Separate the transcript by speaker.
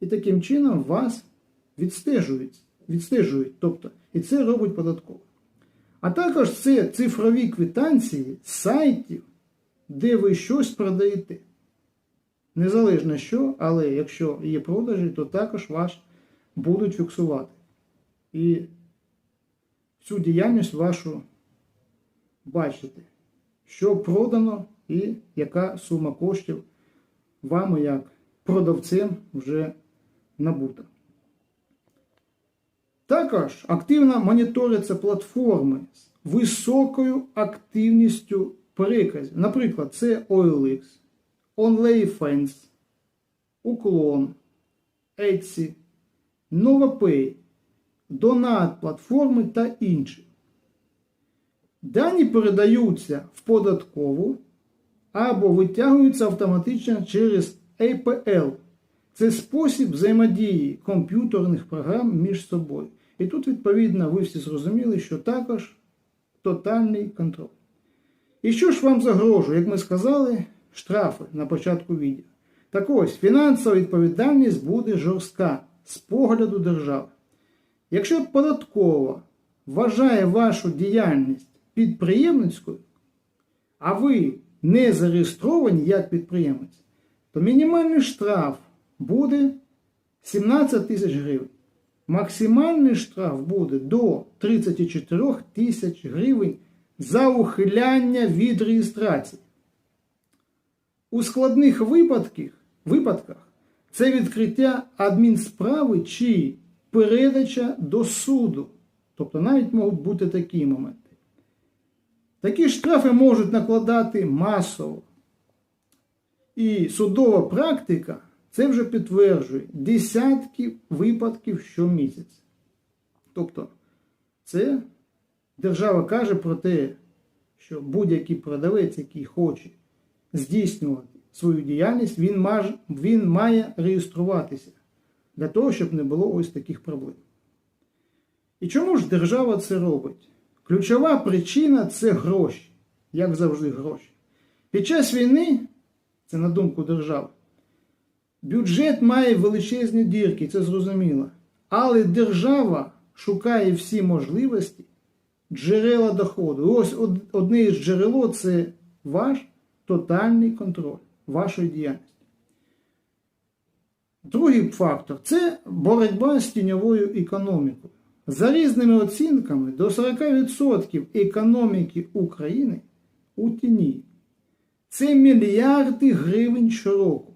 Speaker 1: І таким чином вас відстежують. відстежують. Тобто, і це робить податково. А також це цифрові квитанції сайтів, де ви щось продаєте. Незалежно що, але якщо є продажі, то також вас будуть фіксувати. І всю діяльність вашу бачити, що продано і яка сума коштів вами як продавцем вже набута. Також активно моніторяться платформи з високою активністю переказів. Наприклад, це OLX, OnlyFans, Уклон, Etsy, NovaPay, Донат платформи та інші. Дані передаються в податкову або витягуються автоматично через APL. Це спосіб взаємодії комп'ютерних програм між собою. І тут, відповідно, ви всі зрозуміли, що також тотальний контроль. І що ж вам загрожує, як ми сказали, штрафи на початку відео. Так ось, фінансова відповідальність буде жорстка з погляду держави. Якщо податкова вважає вашу діяльність підприємницькою, а ви не зареєстровані як підприємець, то мінімальний штраф буде 17 тисяч гривень. Максимальний штраф буде до 34 тисяч гривень за ухиляння від реєстрації. У складних випадках, це відкриття адмінсправи чи передача до суду. Тобто навіть можуть бути такі моменти. Такі штрафи можуть накладати масово. І судова практика це вже підтверджує десятки випадків щомісяця. Тобто, це держава каже про те, що будь-який продавець, який хоче здійснювати свою діяльність, він має, він має реєструватися для того, щоб не було ось таких проблем. І чому ж держава це робить? Ключова причина це гроші, як завжди, гроші. Під час війни, це на думку держави, бюджет має величезні дірки, це зрозуміло. Але держава шукає всі можливості джерела доходу. Ось одне із джерело це ваш тотальний контроль вашої діяльності. Другий фактор це боротьба з тіньовою економікою. За різними оцінками, до 40% економіки України у тіні. Це мільярди гривень щороку.